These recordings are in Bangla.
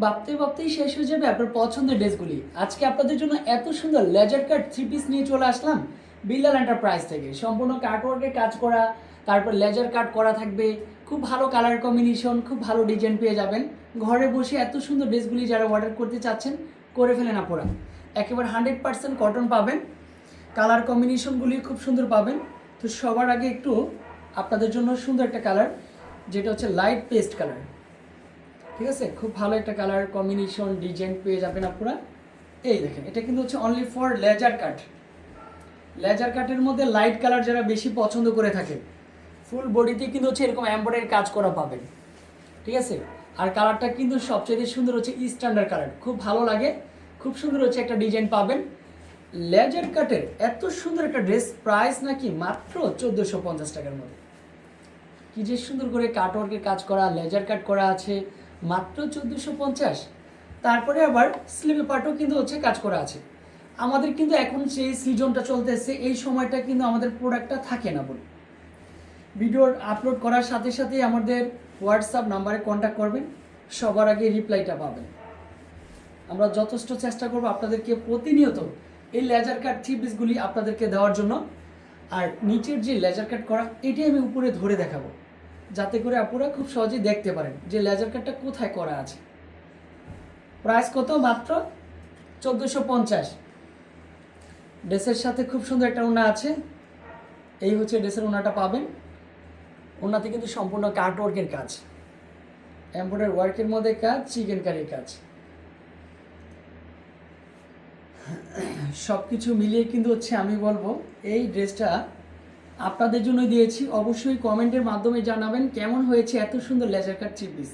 ভাবতে ভাবতেই শেষ হয়ে যাবে আপনার পছন্দের ড্রেসগুলি। আজকে আপনাদের জন্য এত সুন্দর লেজার কাট থ্রি পিস নিয়ে চলে আসলাম বিল্লাল এন্টারপ্রাইজ থেকে। সম্পূর্ণ কাটওয়ার্কের কাজ করা, তারপর লেজার কাট করা থাকবে। খুব ভালো কালার কম্বিনেশন খুব ভালো ডিজাইন পেয়ে যাবেন। ঘরে বসে এত সুন্দর ড্রেসগুলি যারা অর্ডার করতে চাচ্ছেন, করে ফেলেন আপনারা। একেবারে হান্ড্রেড পার্সেন্ট কটন পাবেন। কালার কম্বিনেশনগুলি খুব সুন্দর পাবেন। তো সবার আগে একটু আপনাদের জন্য সুন্দর একটা কালার যেটা হচ্ছে লাইট পেস্ট কালার ঠিক আছে? খুব ভালো একটা কালার কম্বিনেশন ডিজাইন পেয়ে যাবেন আপনারা। এই দেখেন, এটা কিন্তু হচ্ছে only for laser cut laser কাটের মধ্যে লাইট কালার যারা বেশি পছন্দ করে থাকে ফুল বডিতে কিন্তু হচ্ছে এরকম এমব্রয়ডারি কাজ করা পাবেন। ঠিক আছে? আর কালারটা কিন্তু সবচেয়ে সুন্দর হচ্ছে স্ট্যান্ডার্ড কালার খুব ভালো লাগে, খুব সুন্দর হচ্ছে একটা ডিজাইন পাবেন। লেজার কাটের এত সুন্দর একটা ড্রেস প্রাইস নাকি মাত্র চোদ্দোশো পঞ্চাশ টাকার মধ্যে। কি যে সুন্দর করে কাটওয়ার্কের কাজ করা লেজার কাট করা আছে মাত্র চোদ্দোশো পঞ্চাশ। তারপরে আবার স্লিপে পার্টও কিন্তু হচ্ছে কাজ করা আছে। আমাদের কিন্তু এখন সেই সিজনটা চলতেছে, এই সময়টা কিন্তু আমাদের প্রোডাক্টটা থাকে না বলে। ভিডিও আপলোড করার সাথে সাথে আমাদের হোয়াটসঅ্যাপ নাম্বারে কন্ট্যাক্ট করবেন, সবার আগে রিপ্লাইটা পাবেন। আমরা যথেষ্ট চেষ্টা করব আপনাদেরকে প্রতিনিয়ত এই লেজার কাট থ্রি পিসগুলি আপনাদেরকে দেওয়ার জন্য। আর নিচের যে লেজার কাট করা, এটাই আমি উপরে ধরে দেখাবো। যাতে করে আপনারা খুব সহজেই দেখতে পারেন যে লেজার কাটটা কোথায় করা আছে। প্রাইস কত মাত্র? চোদ্দোশো পঞ্চাশ। ড্রেসের সাথে খুব সুন্দর একটা ওনা আছে। এই হচ্ছে ড্রেসের ওনাটা পাবেন। ওনাতে কিন্তু সম্পূর্ণ কার্ট ওয়ার্কের কাজ। এমব্রয়ডারি ওয়ার্কের মধ্যে কাজ, চিকেন কারির কাজ। সব কিছু মিলিয়ে কিন্তু হচ্ছে আমি বলব, এই ড্রেসটা আপনাদের জন্য দিয়েছি। অবশ্যই কমেন্টের মাধ্যমে জানাবেন কেমন হয়েছে এত সুন্দর laser cut three piece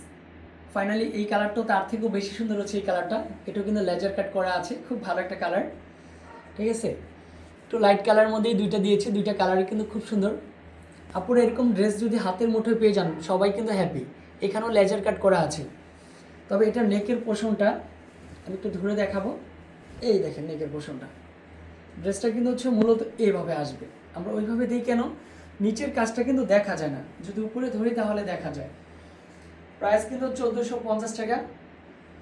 finally এই কালারটাও তার থেকেও বেশি সুন্দর হচ্ছে এই কালারটা। এটাও কিন্তু লেজার কাট করা আছে, খুব ভালো একটা কালার। ঠিক আছে? একটু লাইট কালারের মধ্যেই দুইটা দিয়েছি, দুইটা কালারই কিন্তু খুব সুন্দর। আপনারা এরকম ড্রেস যদি হাতের মুঠোয় পেয়ে যান, সবাই কিন্তু হ্যাপি এখানেও লেজার কাট করা আছে। তবে এটা নেকের পোষণটা আমি একটু ধরে দেখাবো। এই দেখেন নেকের পোষণটা ড্রেসটা কিন্তু হচ্ছে মূলত এইভাবে আসবে। আমরা ওইভাবে দিই কেন? নিচের কাজটা কিন্তু দেখা যায় না। যদি উপরে ধরি তাহলে দেখা যায়। প্রাইস কিন্তু চোদ্দোশো পঞ্চাশ টাকা।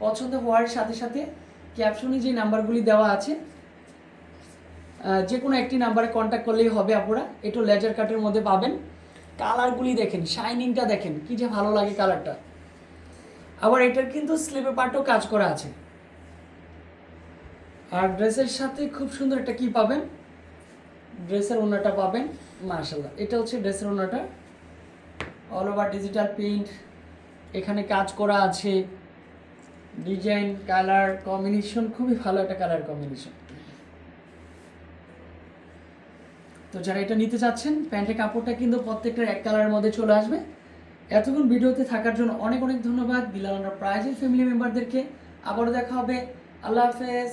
পছন্দ হওয়ার সাথে সাথে ক্যাপশনে যে নাম্বারগুলি দেওয়া আছে যে কোনো একটি নাম্বারে কন্ট্যাক্ট করলেই হবে আপনারা। একটু লেজার কাটের মধ্যে পাবেন। কালারগুলি দেখেন শাইনিংটা দেখেন, কি যে ভালো লাগে কালারটা আবার এটার কিন্তু স্লিপে পার্টও কাজ করা আছে। আর ড্রেসের সাথে খুব সুন্দর একটা কি পাবেন? ড্রেসের ওনাটা পাবেন মার্শাল্লাহ এটা হচ্ছে ড্রেসের ওনাটা অল ওভার ডিজিটাল প্রিন্ট এখানে কাজ করা আছে। ডিজাইন কালার কম্বিনেশন খুবই ভালো একটা কালার কম্বিনেশন তো যারা এটা নিতে চাচ্ছেন, প্যান্টের কাপড়টা কিন্তু প্রত্যেকটা এক কালারের মধ্যে চলে আসবে। এতক্ষণ ভিডিওতে থাকার জন্য অনেক অনেক ধন্যবাদ। বিলাল প্রাইজের ফ্যামিলি মেম্বারদেরকে আবারও দেখা হবে। আল্লাহ হাফেজ।